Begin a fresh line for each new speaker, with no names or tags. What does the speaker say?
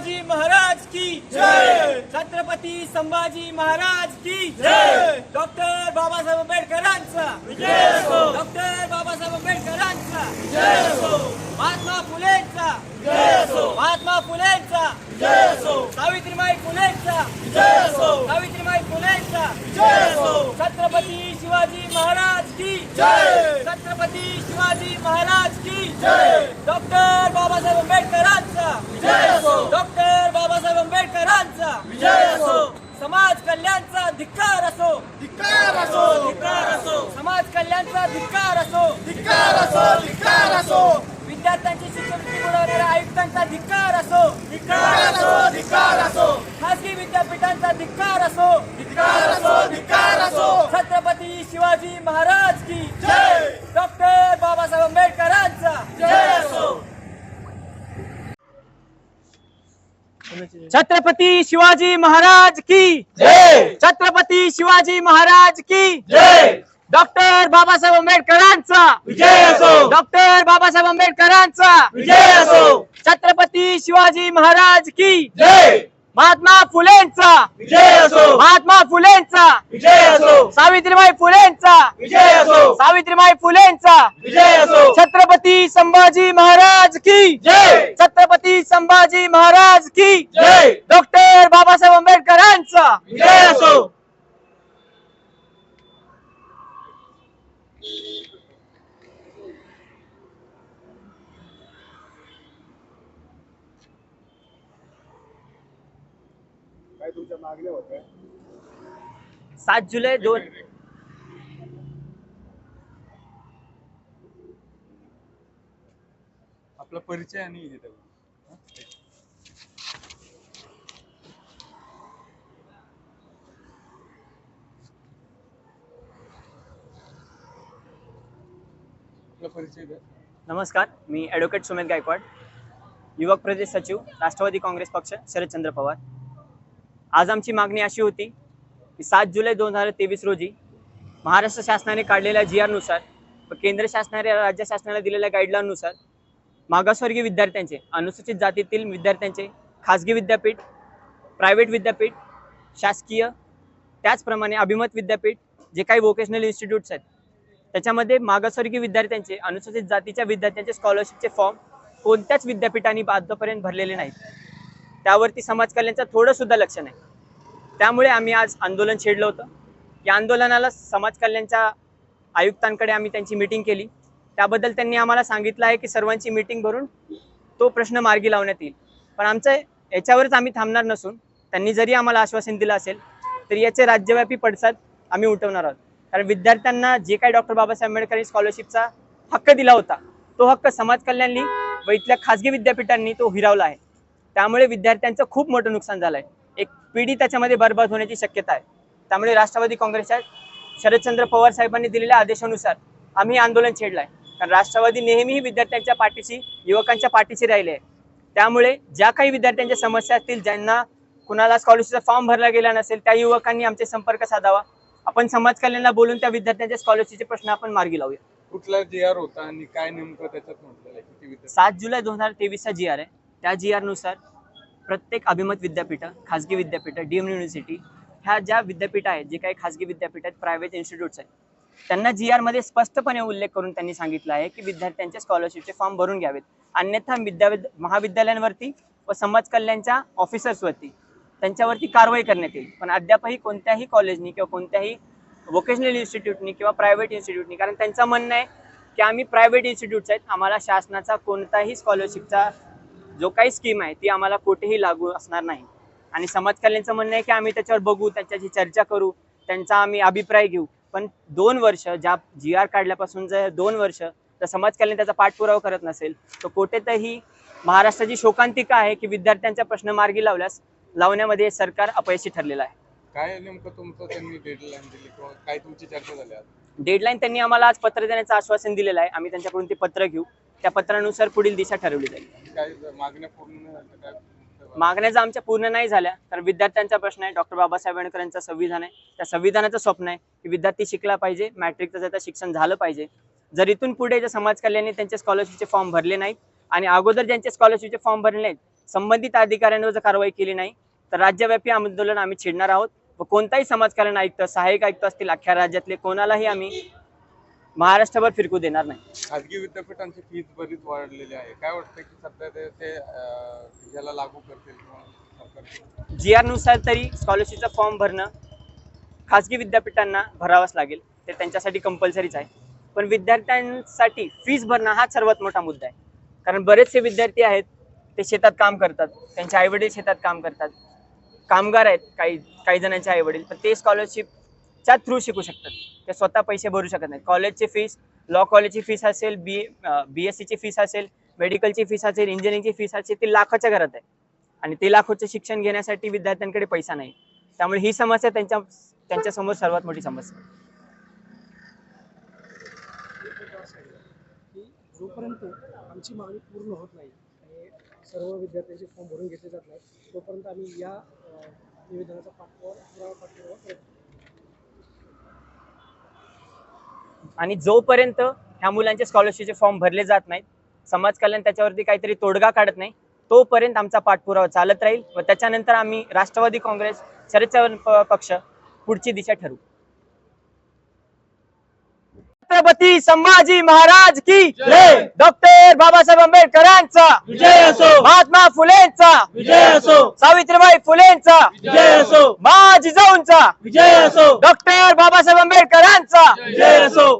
संभाजी महाराज की
जय!
छत्रपती संभाजी महाराज की
जय!
डॉक्टर बाबासाहेब आंबेडकरांचा
विजय असो!
डॉक्टर बाबासाहेब आंबेडकरांचा
जय असो!
महात्मा फुलेंचा
जय असो!
महात्मा फुलेंचा
जय असो!
सावित्रीबाई फुलेंचा
जय असो!
सावित्रीबाई फुलेंचा
जय असो!
छत्रपती शिवाजी महाराज की
जय!
छत्रपती शिवाजी महाराज की
जय!
डॉक्टर बाबासाहेब आंबेडकरांचा
विजय असो!
डॉक्टर बाबासाहेब आंबेडकरांचा
विजय असो!
समाज कल्याणचा धिक्कार असो.
धिक्कार असो. धिक्कार असो.
समाज कल्याणचा धिक्कार असो.
धिक्कार असो धिक्कार असो.
विद्यार्थ्यांची शिष्यवृत्ती बुडवणाऱ्या आयुक्तांचा धिक्कार असो.
धिक्कार असो धिक्कार असो.
खासगी विद्यापीठांचा धिक्कार असो.
धिक्कार असो धिक्कार असो.
छत्रपती शिवाजी महाराज की
जय!
डॉक्टर बाबासाहेब आंबेडकरांचा
जय असो
छत्रपती शिवाजी महाराज की
जय.
छत्रपती शिवाजी महाराज की
जय.
डॉक्टर बाबासाहेब आंबेडकरांचा.
विजय असो!
डॉक्टर बाबासाहेब आंबेडकरांचा.
विजय असो!
छत्रपती शिवाजी महाराज की
जय.
महात्मा फुलेंचा.
विजय असो.
महात्मा फुलेंचा.
विजय असो.
सावित्रीबाई फुलेंचा.
विजय असो.
सावित्रीबाई फुलेंचा.
विजय असो.
छत्रपती संभाजी महाराज की.
जय.
छत्रपती संभाजी महाराज की.
जय.
डॉक्टर बाबासाहेब आंबेडकरांचा.
विजय असो. काय तुमच्या मागण्या होत्या?
सात जुलै दोन
आपला परिचय आणि हे द्या. आपला परिचय द्या.
नमस्कार मी ॲडव्होकेट सुमित गायकवाड युवक प्रदेश सचिव राष्ट्रवादी काँग्रेस पक्ष शरदचंद्र पवार. आज आमची मागणी अशी होती की सात जुलै दोन हजार तेवीस रोजी महाराष्ट्र शासनाने काढलेल्या जी आरनुसार व केंद्र शासनाने राज्य शासनाला दिलेल्या गाईडलाईननुसार मागासवर्गीय विद्यार्थ्यांचे अनुसूचित जातीतील विद्यार्थ्यांचे खाजगी विद्यापीठ प्रायव्हेट विद्यापीठ शासकीय त्याचप्रमाणे अभिमत विद्यापीठ जे काही वोकेशनल इन्स्टिट्यूट्स आहेत त्याच्यामध्ये मागासवर्गीय विद्यार्थ्यांचे अनुसूचित जातीच्या विद्यार्थ्यांचे स्कॉलरशिपचे फॉर्म कोणत्याच विद्यापीठाने आतापर्यंत भरलेले नाहीत. त्यावरती समाज कल्याणचं थोडं सुद्धा लक्ष नाही. त्यामुळे आम्ही आज आंदोलन छेडलं होतं. या आंदोलनाला समाज कल्याणच्या आयुक्तांकडे आम्ही त्यांची मिटिंग केली. त्याबद्दल त्यांनी आम्हाला सांगितलं आहे की सर्वांची मिटिंग भरून तो प्रश्न मार्गी लावण्यात येईल. पण आमचं याच्यावरच आम्ही थांबणार नसून त्यांनी जरी आम्हाला आश्वासन दिलं असेल तरी याचे राज्यव्यापी पडसाद आम्ही उठवणार आहोत. कारण विद्यार्थ्यांना जे काही डॉक्टर बाबासाहेब आंबेडकर स्कॉलरशिपचा हक्क दिला होता तो हक्क समाज कल्याणनी व इथल्या खाजगी विद्यापीठांनी तो हिरावला आहे. त्यामुळे विद्यार्थ्यांचं खूप मोठं नुकसान झालं आहे एक पिढी त्याच्यामध्ये बर्बाद होण्याची शक्यता आहे. त्यामुळे राष्ट्रवादी काँग्रेसच्या शरदचंद्र पवार साहेबांनी दिलेल्या आदेशानुसार आम्ही आंदोलन छेडलं आहे कारण राष्ट्रवादी नेहमीही विद्यार्थ्यांच्या पाठीशी युवकांच्या पाठीशी राहिले आहे. त्यामुळे ज्या काही विद्यार्थ्यांच्या समस्या असतील ज्यांना कुणाला स्कॉलरशिपचा फॉर्म भरला गेला नसेल त्या युवकांनी आमचे संपर्क साधावा. आपण समाज कल्याणला बोलून त्या विद्यार्थ्यांच्या स्कॉलरशिपचे प्रश्न आपण मार्गी लावूया.
कुठला जी आर होता आणि काय नेमकं त्याच्यात म्हटलेलं आहे?
सात जुलै दोन हजार तेवीसचा जी आर आहे. त्या जी आरनुसार प्रत्येक अभिमत विद्यापीठं खाजगी विद्यापीठं डी एम युनिव्हर्सिटी ह्या ज्या विद्यापीठ आहेत जे काही खाजगी विद्यापीठ आहेत प्रायव्हेट इन्स्टिट्यूट्स आहेत त्यांना जी आरमध्ये स्पष्टपणे उल्लेख करून त्यांनी सांगितलं आहे की विद्यार्थ्यांचे स्कॉलरशिपचे फॉर्म भरून घ्यावेत. अन्यथा विद्या महाविद्यालयांवरती व समाज कल्याणच्या ऑफिसर्सवरती त्यांच्यावरती कारवाई करण्यात येईल. पण अद्यापही कोणत्याही कॉलेजनी किंवा कोणत्याही वोकेशनल इन्स्टिट्यूटनी किंवा प्रायव्हेट इन्स्टिट्यूटनी कारण त्यांचं म्हणणं आहे की आम्ही प्रायव्हेट इन्स्टिट्यूट्स आहेत आम्हाला शासनाचा कोणताही स्कॉलरशिपचा जो काही स्कीम आहे ती आम्हाला कुठेही लागू असणार नाही. आणि समाज कल्याणचं म्हणणं आहे की आम्ही त्याच्यावर बघू त्याच्याशी चर्चा करू त्यांचा आम्ही अभिप्राय घेऊ. पण दोन वर्ष ज्या जी आर काढल्यापासून जर दोन वर्ष तर समाज कल्याण त्याचा पाठपुरावा करत नसेल. तर कुठेतरी महाराष्ट्राची शोकांतिका आहे की विद्यार्थ्यांचा प्रश्न मार्गी लावल्यास लावण्यामध्ये सरकार अपयशी ठरलेलं आहे.
काय नेमकं तुमचं त्यांनी डेडलाईन दिली किंवा काय तुमची चर्चा झाली
डेडलाईन त्यांनी आम्हाला आज पत्र देण्याचं आश्वासन दिलेलं आहे. आम्ही त्यांच्याकडून ते पत्र घेऊ. त्या पत्रानुसार पुढील दिशा ठरवली जाईल.
काय मागण्या पूर्ण नाही झाल्या, काय तुमचं-
मागण्या आमच्या पूर्ण नाही झाल्या तर विद्यार्थ्यांचा प्रश्न आहे. डॉक्टर बाबासाहेब आंबेडकरांचं संविधान आहे. त्या संविधानाचं स्वप्न आहे की विद्यार्थी शिकला पाहिजे मॅट्रिकचं त्याचं शिक्षण झालं पाहिजे. जर इथून पुढे जर समाज कल्याणी त्यांचे स्कॉलरशिपचे फॉर्म भरले नाहीत आणि अगोदर ज्यांचे स्कॉलरशिपचे फॉर्म भरले नाहीत संबंधित अधिकाऱ्यांवर जर कारवाई केली नाही तर राज्यव्यापी आंदोलन आम्ही छेडणार आहोत व कोणताही समाजकारण आयुक्त सहाय्यक आयुक्त असतील अख्ख्या राज्यातले कोणालाही आम्ही महाराष्ट्रभर फिरकू देणार नाही.
खाजगी विद्यापीठांची फीस बरीच वाढलेली आहे. काय वाटतं की सध्या ते ते अं, याला लागू करतील किंवा सरकार
जी आरनुसार तरी स्कॉलरशिपचा फॉर्म भरणं खाजगी विद्यापीठांना भरावाच लागेल. ते त्यांच्यासाठी कंपल्सरीच आहे. पण विद्यार्थ्यांसाठी फीस भरणं हा सर्वात मोठा मुद्दा आहे. कारण बरेचसे विद्यार्थी आहेत ते शेतात काम करतात. त्यांचे आईवडील शेतात काम करतात. कामगार आहेत काही काही जणांचे आईवडील. पण ते च्या थ्रू शिकू शकतात. ते स्वतः पैसे भरू शकत नाहीत. कॉलेजची फीस लॉ कॉलेजची फीस असेल बी बी एस सीची फीस असेल मेडिकलची फीस असेल इंजिनिअरिंगची फीस असेल ती लाखाच्या घरात आहे. आणि ते लाखोचे शिक्षण घेण्यासाठी विद्यार्थ्यांकडे पैसा नाही. त्यामुळे ही समस्या त्यांच्या त्यांच्यासमोर सर्वात मोठी समस्या आहे.
जोपर्यंत आमची मागणी पूर्ण होत नाही आणि सर्व विद्यार्थ्यांचे फॉर्म भरून घेतले जात नाही तोपर्यंत आम्ही या निवेदनाचा पाठपुरावा पुरावा पाठपुरावा करत राहू.
आणि जोपर्यंत ह्या मुलांचे स्कॉलरशिपचे फॉर्म भरले जात नाहीत समाज कल्याण त्याच्यावरती काहीतरी तोडगा काढत नाही तोपर्यंत आमचा पाठपुरावा चालत राहील व त्याच्यानंतर आम्ही राष्ट्रवादी काँग्रेस शरद पक्ष पुढची दिशा ठरवू. छत्रपती संभाजी महाराज की. डॉक्टर बाबासाहेब आंबेडकरांचा
विजय असो!
महात्मा फुलेंचा
विजय असो!
सावित्रीबाई फुलेंचा
विजय असो!
जिजाऊंचा
विजय असो!
डॉक्टर बाबासाहेब आंबेडकरांचा
विजय असो!